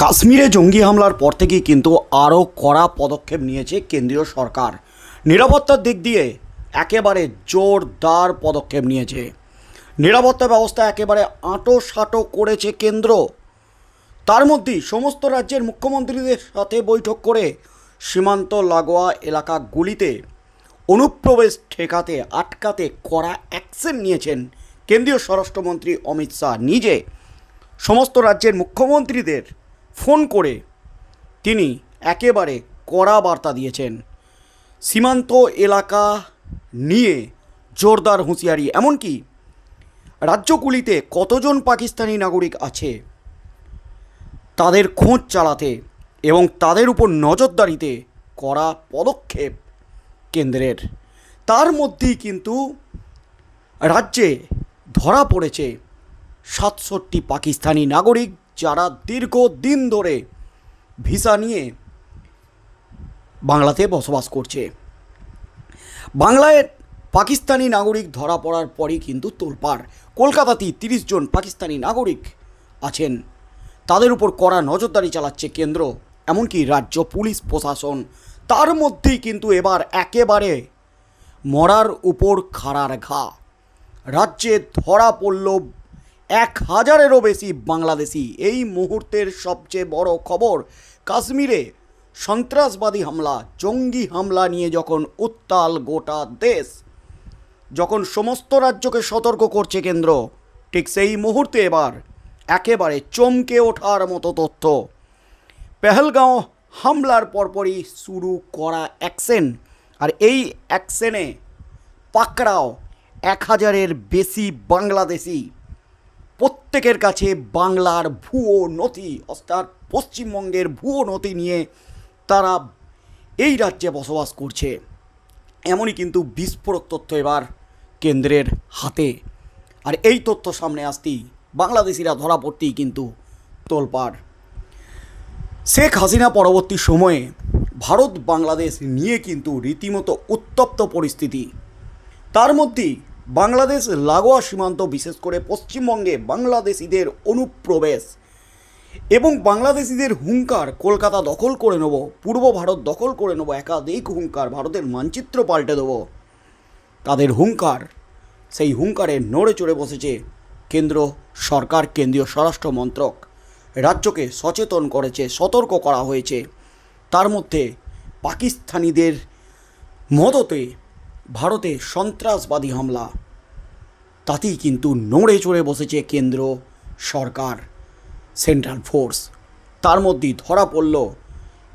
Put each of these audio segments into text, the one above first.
কাশ্মীরে জঙ্গি হামলার পর থেকেই কিন্তু আরও কড়া পদক্ষেপ নিয়েছে কেন্দ্রীয় সরকার। নিরাপত্তার দিক দিয়ে একেবারে জোরদার পদক্ষেপ নিয়েছে। নিরাপত্তা ব্যবস্থা একেবারে আঁটো সাঁটো করেছে কেন্দ্র। তার মধ্যেই সমস্ত রাজ্যের মুখ্যমন্ত্রীদের সাথে বৈঠক করে সীমান্ত লাগোয়া এলাকাগুলিতে অনুপ্রবেশ ঠেকাতে, আটকাতে কড়া অ্যাকশন নিয়েছেন কেন্দ্রীয় স্বরাষ্ট্রমন্ত্রী অমিত শাহ। নিজে সমস্ত রাজ্যের মুখ্যমন্ত্রীদের ফোন করে তিনি একেবারে কড়া বার্তা দিয়েছেন। সীমান্ত এলাকা নিয়ে জোরদার হুঁশিয়ারি। এমনকি রাজ্যগুলিতে কতজন পাকিস্তানি নাগরিক আছে, তাদের খোঁজ চালাতে এবং তাদের উপর নজরদারিতে করা পদক্ষেপ কেন্দ্রের। তার মধ্যেই কিন্তু রাজ্যে ধরা পড়েছে সাতষট্টি পাকিস্তানি নাগরিক যারা দীর্ঘদিন ধরে ভিসা নিয়ে বাংলাতে বসবাস করছে। বাংলায় পাকিস্তানি নাগরিক ধরা পড়ার পরই কিন্তু তোলপাড়। কলকাতাতেই তিরিশ জন পাকিস্তানি নাগরিক আছেন। তাদের উপর কড়া নজরদারি চালাচ্ছে কেন্দ্র, এমনকি রাজ্য পুলিশ প্রশাসন। তার মধ্যেই কিন্তু এবার একেবারে মরার উপর খাড়ার ঘা। রাজ্যে ধরা পড়ল এক হাজারেরও বেশি বাংলাদেশি। এই মুহূর্তের সবচেয়ে বড় খবর, কাশ্মীরে সন্ত্রাসবাদী হামলা, জঙ্গি হামলা নিয়ে যখন উত্তাল গোটা দেশ, যখন সমস্ত রাজ্যকে সতর্ক করছে কেন্দ্র, ঠিক সেই মুহূর্তে এবার একেবারে চমকে ওঠার মতো তথ্য। পেহেলগাঁও হামলার পরপরই শুরু করা অ্যাকশন, আর এই অ্যাকশনে পাকড়াও এক হাজারের বেশি বাংলাদেশি। প্রত্যেকের কাছে বাংলার ভুয়ো নথি, অর্থাৎ পশ্চিমবঙ্গের ভুয়ো নথি নিয়ে তারা এই রাজ্যে বসবাস করছে। এমনই কিন্তু বিস্ফোরক তথ্য এবার কেন্দ্রের হাতে। আর এই তথ্য সামনে আসতেই বাংলাদেশিরা ধরা পড়তেই কিন্তু তোলপাড়। শেখ হাসিনা পরবর্তী সময়ে ভারত বাংলাদেশ নিয়ে কিন্তু রীতিমতো উত্তপ্ত পরিস্থিতি। তার মধ্যেই বাংলাদেশ লাগোয়া সীমান্ত, বিশেষ করে পশ্চিমবঙ্গে বাংলাদেশিদের অনুপ্রবেশ এবং বাংলাদেশিদের হুঙ্কার কলকাতা দখল করে নেব, পূর্ব ভারত দখল করে নেব, একাধিক হুঙ্কার ভারতের মানচিত্র পাল্টে দেব। তাদের হুঙ্কার, সেই হুঙ্কারে নড়ে চড়ে বসেছে কেন্দ্র সরকার, কেন্দ্রীয় স্বরাষ্ট্র মন্ত্রক। রাজ্যকে সচেতন করেছে, সতর্ক করা হয়েছে। তার মধ্যে পাকিস্তানিদের মদতে ভারতে সন্ত্রাসবাদী হামলা। তাতেই কিন্তু নড়ে চড়ে বসেছে কেন্দ্র সরকার, সেন্ট্রাল ফোর্স। তার মধ্যেই ধরা পড়ল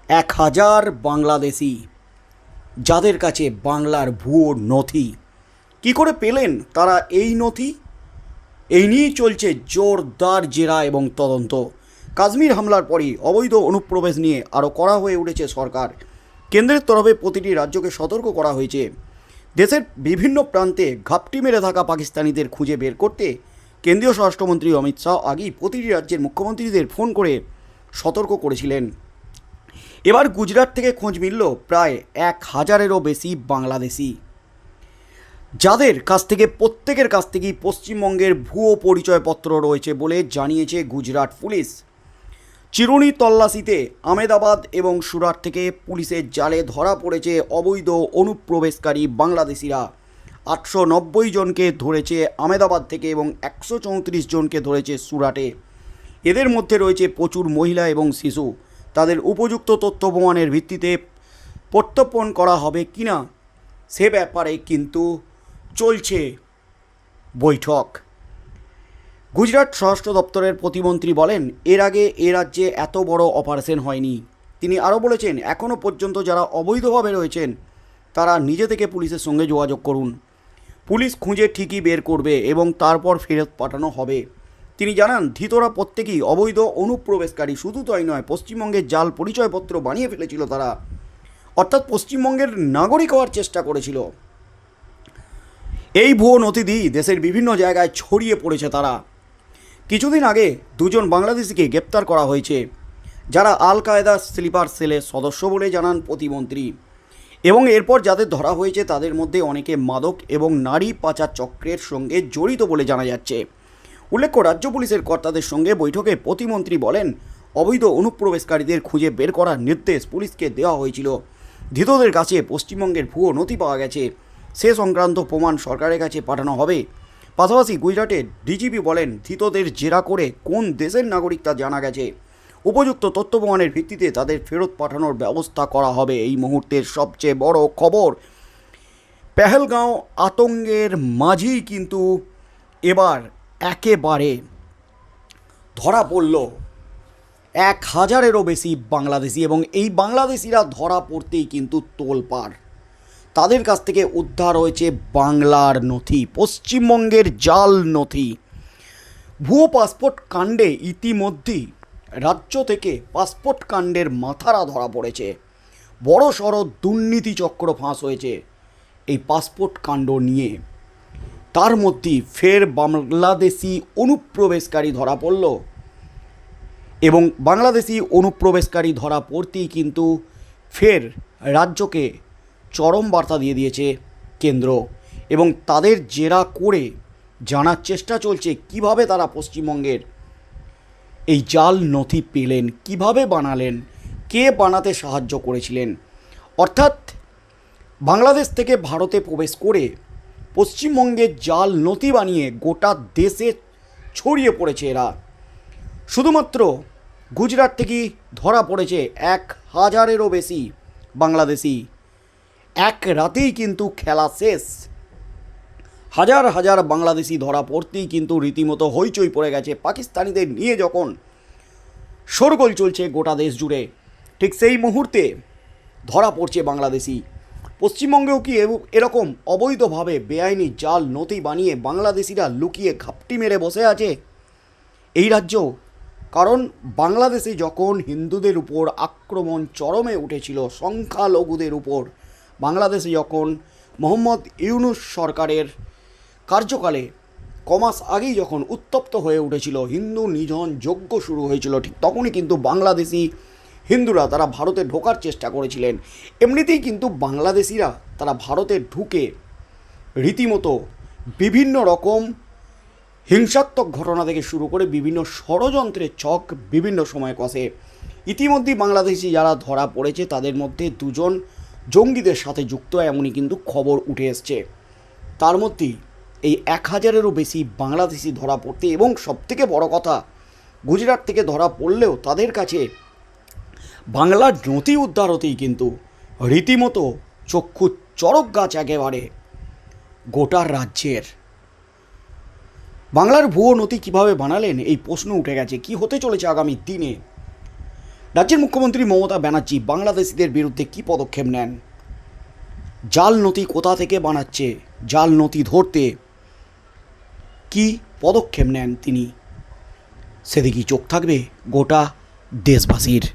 এক হাজার বাংলাদেশি, যাদের কাছে বাংলার ভুয়ো নথি। কি করে পেলেন তারা এই নথি? এই নিয়েই চলছে জোরদার জেরা এবং তদন্ত। কাশ্মীর হামলার পরই অবৈধ অনুপ্রবেশ নিয়ে আরও করা হয়ে উঠেছে সরকার। কেন্দ্রের তরফে প্রতিটি রাজ্যকে সতর্ক করা হয়েছে। দেশের বিভিন্ন প্রান্তে ঘাপটি মেরে থাকা পাকিস্তানিদের খুঁজে বের করতে কেন্দ্রীয় স্বরাষ্ট্রমন্ত্রী অমিত শাহ আগেই প্রতিটি রাজ্যের মুখ্যমন্ত্রীদের ফোন করে সতর্ক করেছিলেন। এবার গুজরাট থেকে খোঁজ মিলল প্রায় এক হাজারেরও বেশি বাংলাদেশি। যাদের কাছ থেকে, প্রত্যেকের কাছ থেকেই পশ্চিমবঙ্গের ভুয়ো পরিচয়পত্র রয়েছে বলে জানিয়েছে গুজরাট পুলিশ। চিরুনি তল্লাশিতে আমেদাবাদ এবং সুরাট থেকে পুলিশের জালে ধরা পড়েছে অবৈধ অনুপ্রবেশকারী বাংলাদেশিরা। আটশো নব্বই জনকে ধরেছে আমেদাবাদ থেকে এবং একশো চৌত্রিশ জনকে ধরেছে সুরাটে। এদের মধ্যে রয়েছে প্রচুর মহিলা এবং শিশু। তাদের উপযুক্ত তথ্য প্রমাণের ভিত্তিতে প্রত্যর্পণ করা হবে কিনা, সে ব্যাপারে কিন্তু চলছে বৈঠক। গুজরাট স্বরাষ্ট্র দপ্তরের প্রতিমন্ত্রী বলেন, এর আগে এ রাজ্যে এত বড় অপারেশন হয়নি। তিনি আরও বলেছেন এখনও পর্যন্ত যারা অবৈধভাবে রয়েছেন, তারা নিজে থেকে পুলিশের সঙ্গে যোগাযোগ করুন। পুলিশ খুঁজে ঠিকই বের করবে এবং তারপর ফেরত পাঠানো হবে। তিনি জানান, ধৃতরা প্রত্যেকেই অবৈধ, অনুপ্রবেশকারী, শুধু তাই নয়, পশ্চিমবঙ্গের জাল পরিচয়পত্র বানিয়ে ফেলেছিল তারা। অর্থাৎ পশ্চিমবঙ্গের নাগরিক হওয়ার চেষ্টা করেছিল। এই ভুয়ো নথি দিয়েই দেশের বিভিন্ন জায়গায় ছড়িয়ে পড়েছে তারা। কিছুদিন আগে দুজন বাংলাদেশিকে গ্রেপ্তার করা হয়েছে, যারা আল কায়দা স্লিপার সেলের সদস্য বলে জানান প্রতিমন্ত্রী। এবং এরপর যাদের ধরা হয়েছে, তাদের মধ্যে অনেকে মাদক এবং নারী পাচার চক্রের সঙ্গে জড়িত বলে জানা যাচ্ছে। উল্লেখ্য, রাজ্য পুলিশের কর্তাদের সঙ্গে বৈঠকে প্রতিমন্ত্রী বলেন, অবৈধ অনুপ্রবেশকারীদের খুঁজে বের করার নির্দেশ পুলিশকে দেওয়া হয়েছিল। ধৃতদের কাছে পশ্চিমবঙ্গের ভুয়ো নথি পাওয়া গেছে। সে সংক্রান্ত প্রমাণ সরকারের কাছে পাঠানো হবে। পাশাপাশি গুজরাটের ডিজিপি বলেন, ধৃতদের জেরা করে কোন দেশের নাগরিক তা জানা গেছে? উপযুক্ত তথ্য প্রমাণের ভিত্তিতে তাদের ফেরত পাঠানোর ব্যবস্থা করা হবে। এই মুহূর্তের সবচেয়ে বড় খবর, পেহেলগাঁও আতঙ্কের মাঝেই কিন্তু এবার একেবারে ধরা পড়ল। এক হাজারেরও বেশি বাংলাদেশি এবং এই বাংলাদেশিরা ধরা পড়তেই কিন্তু তোলপাড়। তাদের কাছ থেকে উদ্ধার হয়েছে বাংলার নথি, পশ্চিমবঙ্গের জাল নথি। ভুয়ো পাসপোর্ট কাণ্ডে ইতিমধ্যেই রাজ্য থেকে পাসপোর্ট কাণ্ডের মাথারা ধরা পড়েছে। বড় সড় দুর্নীতি চক্র ফাঁস হয়েছে এই পাসপোর্ট কাণ্ড নিয়ে। তার মধ্যেই ফের বাংলাদেশি অনুপ্রবেশকারী ধরা পড়ল। এবং বাংলাদেশি অনুপ্রবেশকারী ধরা পড়তেই কিন্তু ফের রাজ্যকে চরম বার্তা দিয়ে দিয়েছে কেন্দ্র এবং তাদের জেরা করে জানার চেষ্টা চলছে কীভাবে তারা পশ্চিমবঙ্গের এই জাল নথি পেলেন, কীভাবে বানালেন, কে বানাতে সাহায্য করেছিলেন। অর্থাৎ বাংলাদেশ থেকে ভারতে প্রবেশ করে পশ্চিমবঙ্গের জাল নথি বানিয়ে গোটা দেশে ছড়িয়ে পড়েছে এরা। শুধুমাত্র গুজরাট থেকেই ধরা পড়েছে এক হাজারেরও বেশি বাংলাদেশি এক রাতেই কিন্তু খেলা শেষ। হাজার হাজার বাংলাদেশি ধরা পড়তেই কিন্তু রীতিমতো হইচই পড়ে গেছে পাকিস্তানিদের নিয়ে যখন। শোরগোল চলছে গোটা দেশ জুড়ে। ঠিক সেই মুহূর্তে ধরা পড়ছে বাংলাদেশি। পশ্চিমবঙ্গেও কি এরকম অবৈধভাবে বেআইনি জাল নথি বানিয়ে বাংলাদেশিরা লুকিয়ে ঘাপটি মেরে বসে আছে? এই রাজ্য কারণ বাংলাদেশে যখন হিন্দুদের উপর আক্রমণ চরমে উঠেছিল সংখ্যালঘুদের উপর। বাংলাদেশে যখন মোহাম্মদ ইউনুস সরকারের কার্যকালে কমাস আগেই যখন উত্তপ্ত হয়ে উঠেছিল, হিন্দু নিধন যজ্ঞ শুরু হয়েছিল, ঠিক তখনই কিন্তু বাংলাদেশি হিন্দুরা তারা ভারতে ঢোকার চেষ্টা করেছিলেন। এমনিতেই কিন্তু বাংলাদেশিরা তারা ভারতে ঢুকে রীতিমতো বিভিন্ন রকম হিংসাত্মক ঘটনা থেকে শুরু করে বিভিন্ন ষড়যন্ত্রের ছক বিভিন্ন সময় কষে। ইতিমধ্যেই বাংলাদেশি যারা ধরা পড়েছে, তাদের মধ্যে দুজন জঙ্গিদের সাথে যুক্ত, এমনই কিন্তু খবর উঠে এসছে। তার মধ্যেই এই এক হাজারেরও বেশি বাংলাদেশি ধরা পড়তে এবং সবথেকে বড় কথা, গুজরাট থেকে ধরা পড়লেও তাদের কাছে বাংলার নথি উদ্ধার হতেই কিন্তু রীতিমতো চক্ষু চরক গাছ একেবারে গোটা রাজ্যের। বাংলার ভুয়ো নথি কীভাবে বানালেন, এই প্রশ্ন উঠে গেছে। কি হতে চলেছে আগামী দিনে? রাজ্যের মুখ্যমন্ত্রী মমতা ব্যানার্জি বাংলাদেশিদের বিরুদ্ধে কি পদক্ষেপ নেন? জাল নথি কোথা থেকে বানাচ্ছে? জাল নথি ধরতে কি পদক্ষেপ নেন তিনি? সেদিকেই চোখ থাকবে গোটা দেশবাসীর।